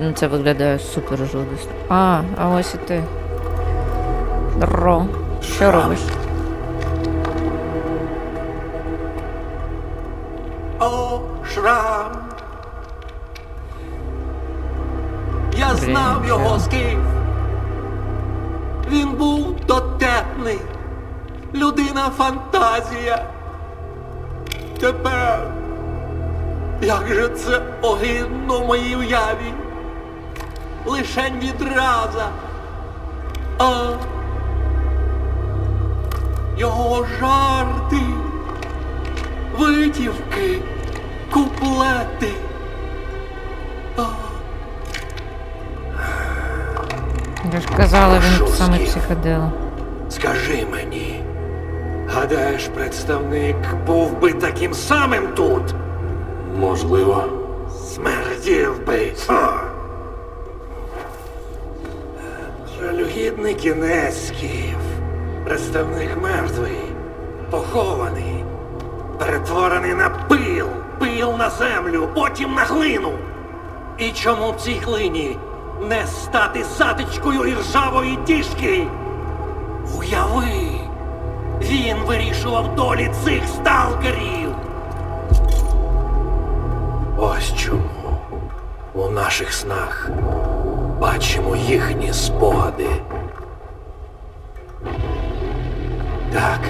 Ну, це виглядає супер жудосно. А, а ось і ти. Ро. Що робиш? О, шрам. Я Блін, знав його чого? скіф. Він був дотепний. Людина фантазія. Тепер. Як же це огидно в моїй уяві. Лишень відраза. А його жарти витівки, куплети. А, Я ж казала, він саме психодел. скажи мені, гадаєш, представник був би таким самим тут? Можливо. Смердів би. Жалюгідний кінець, Скіф. Представник мертвий, похований, перетворений на пил, пил на землю, потім на глину. І чому в цій глині не стати затичкою іржавої тішки? Уяви, він вирішував долі цих сталкерів. Наших снах бачимо їхні спогади. Так,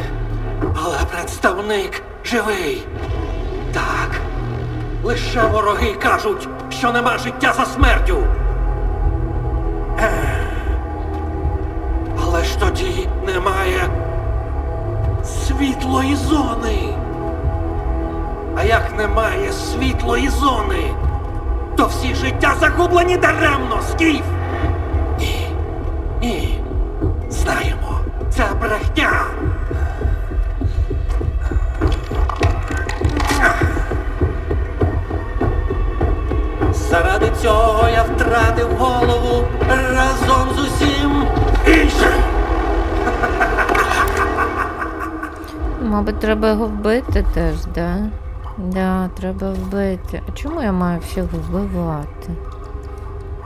але представник живий. Так. Лише вороги кажуть, що нема життя за смертю. Ех. Але ж тоді немає світлої зони. А як немає світлої зони, то всі життя загублені даремно, скіф. Ні. Ні. Знаємо. Це брехня. Заради цього я втратив голову разом з усім іншим. Мабуть, треба його вбити теж, да? Да, треба вбити. А чому я маю всіх вбивати?